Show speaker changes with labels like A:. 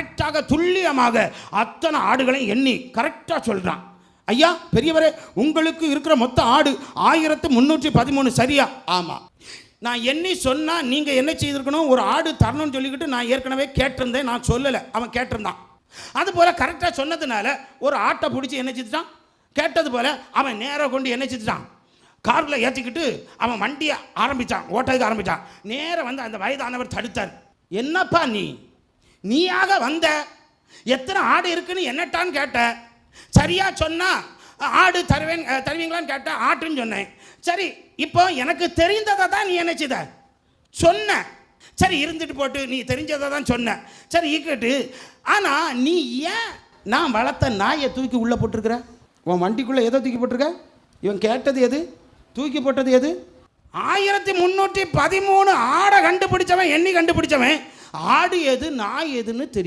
A: கரெக்டாக துல்லியமாக அத்தனை ஆடுகளையும் எண்ணி கரெக்டாக சொல்கிறான் ஐயா பெரியவரே உங்களுக்கு இருக்கிற மொத்த ஆடு ஆயிரத்து முந்நூற்றி பதிமூணு சரியா? ஆமாம் நான் எண்ணி சொன்னால் நீங்கள் என்ன செய்திருக்கணும்? ஒரு ஆடு தரணும்னு சொல்லிக்கிட்டு நான் ஏற்கனவே கேட்டிருந்தேன் நான் சொல்லலை. அவன் கேட்டிருந்தான். அதுபோல் கரெக்டாக சொன்னதுனால ஒரு ஆட்டை பிடிச்சி என்ன செஞ்சுட்டான்? கேட்டது போல் அவன் நேராக கொண்டு என்ன செஞ்சுட்டான்? காரில் ஏற்றிக்கிட்டு அவன் வண்டியை ஆரம்பித்தான் ஓட்டதுக்கு ஆரம்பித்தான் நேராக வந்து அந்த வயதானவர் தடுத்தார். என்னப்பா நீ? நீயாக வந்த. எத்தனை ஆடு இருக்குன்னு என்னட்டான்னு கேட்ட. சரியா சொன்னா ஆடு தருவேன் தருவீங்களான்னு கேட்ட ஆட்டுன்னு சொன்னேன். சரி இப்போ எனக்கு தெரிந்ததை தான் நீ என்னச்சுத சொன்ன. சரி இருந்துட்டு போட்டு நீ தெரிஞ்சதை தான் சொன்ன. சரி இருக்கட்டு ஆனால் நீ ஏன் நான் வளர்த்த நாயை தூக்கி உள்ளே போட்டிருக்கிற? உன் வண்டிக்குள்ளே எதை தூக்கி போட்டிருக்க? இவன் கேட்டது எது? தூக்கி போட்டது எது? ஆயிரத்தி முந்நூற்றி பதிமூணு ஆடை கண்டுபிடிச்சவன் எண்ணி கண்டுபிடிச்சவன். ஆடு எது நாய் எதுன்னு தெரியும்.